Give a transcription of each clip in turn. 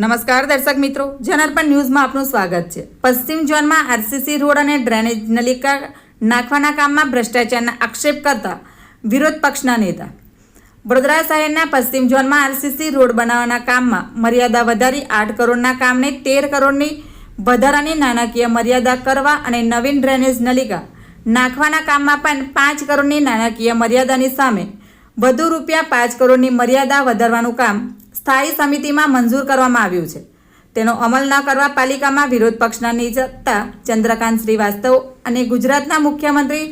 નમસ્કાર દર્શક મિત્રો, જનાર્પણ ન્યૂઝમાં આપનું સ્વાગત છે. પશ્ચિમ ઝોનમાં આરસીસી રોડ અને ડ્રેનેજ નલિકા નાખવાના કામમાં ભ્રષ્ટાચારના આક્ષેપ કરતા વિરોધ પક્ષના નેતા. વડોદરા શહેરના પશ્ચિમ ઝોનમાં આરસીસી રોડ બનાવવાના કામમાં મર્યાદા વધારી આઠ કરોડના કામને તેર કરોડની વધારાની નાણાકીય મર્યાદા કરવા અને નવીન ડ્રેનેજ નલિકા નાખવાના કામમાં પણ પાંચ કરોડની નાણાકીય મર્યાદાની સામે વધુ રૂપિયા પાંચ કરોડની મર્યાદા વધારવાનું કામ સ્થાયી સમિતિમાં મંજૂર કરવામાં આવ્યું છે. તેનો અમલ ન કરવા પાલિકામાં વિરોધ પક્ષના નેતા ચંદ્રકાંત શ્રીવાસ્તવ અને ગુજરાતના મુખ્યમંત્રી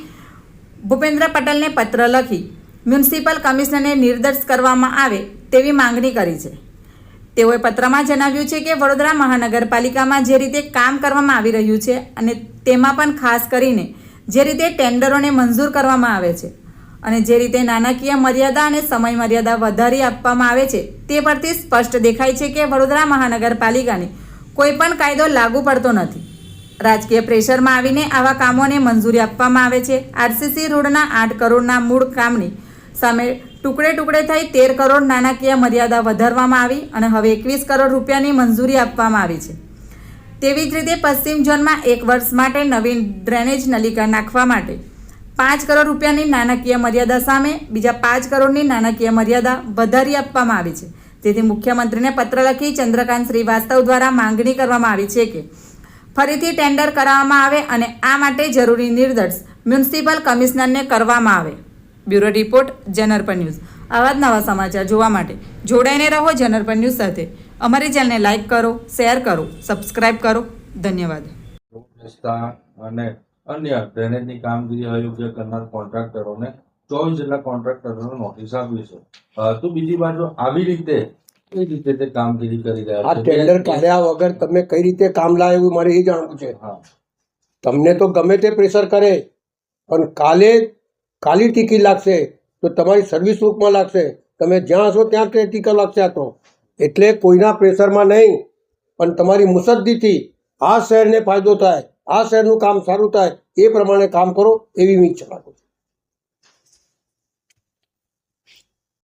ભૂપેન્દ્ર પટેલને પત્ર લખી મ્યુનિસિપલ કમિશનરને નિર્દેશ કરવામાં આવે તેવી માંગણી કરી છે. તેઓએ પત્રમાં જણાવ્યું છે કે વડોદરા મહાનગરપાલિકામાં જે રીતે કામ કરવામાં આવી રહ્યું છે અને તેમાં પણ ખાસ કરીને જે રીતે ટેન્ડરોને મંજૂર કરવામાં આવે છે અને જે રીતે નાણાકીય મર્યાદા અને સમય મર્યાદા વધારી આપવામાં આવે છે, તે પરથી સ્પષ્ટ દેખાય છે કે વડોદરા મહાનગરપાલિકાને કોઈ પણ કાયદો લાગુ પડતો નથી. રાજકીય પ્રેશરમાં આવીને આવા કામોને મંજૂરી આપવામાં આવે છે. આરસીસી રોડના આઠ કરોડના મૂળ કામની સામે ટુકડે ટુકડે થઈ તેર કરોડ નાણાકીય મર્યાદા વધારવામાં આવી અને હવે એકવીસ કરોડ રૂપિયાની મંજૂરી આપવામાં આવી છે. તેવી જ રીતે પશ્ચિમ ઝોનમાં એક વર્ષ માટે નવીન ડ્રેનેજ નલિકા નાખવા માટે પાંચ કરોડ રૂપિયાની નાણાકીય મર્યાદા સામે બીજા પાંચ કરોડની નાણાકીય મર્યાદા વધારી આપવામાં આવી છે. તેથી મુખ્યમંત્રીને પત્ર લખી ચંદ્રકાંત શ્રીવાસ્તવ દ્વારા માંગણી કરવામાં આવી છે કે ફરીથી ટેન્ડર કરાવવામાં આવે અને આ માટે જરૂરી નિર્દેશ મ્યુનિસિપલ કમિશનરને કરવામાં આવે. બ્યુરો રિપોર્ટ જનરપન ન્યૂઝ. આવા જ નવા સમાચાર જોવા માટે જોડાઈને રહો જનરપન ન્યૂઝ સાથે. અમારી ચેનલને લાઇક કરો, શેર કરો, સબસ્ક્રાઇબ કરો. ધન્યવાદ. અને અન્ય ડ્રેનેજની કામગીરી અયોગ્ય કરનાર કોન્ટ્રાક્ટરોને ચોવીસ જેટલા કોન્ટ્રાક્ટરોને નોટિસ આપી છે. તો બીજી બાજુ આવી રીતે કઈ રીતે તે કામગીરી કરી રહ્યા છે? ટેન્ડર કાઢ્યા વગર તમે કઈ રીતે કામ લાવે એવું મારે એ જાણવું છે. હા. તમને તો ગમે તે પ્રેશર કરે પણ કાલે કાલી ટીકી લાગશે તો તમારી સર્વિસ બુકમાં લાગશે. તમે જ્યાં હશો ત્યાં તે ટીકા લાગશે આ તો. એટલે કોઈના પ્રેશરમાં નહીં પણ તમારી મુસદ્દીથી આ શહેરને ફાયદો થાય. આ શહેરનું કામ સારું થાય એ પ્રમાણે કામ કરો એવી હું ઈચ્છા રાખું છું.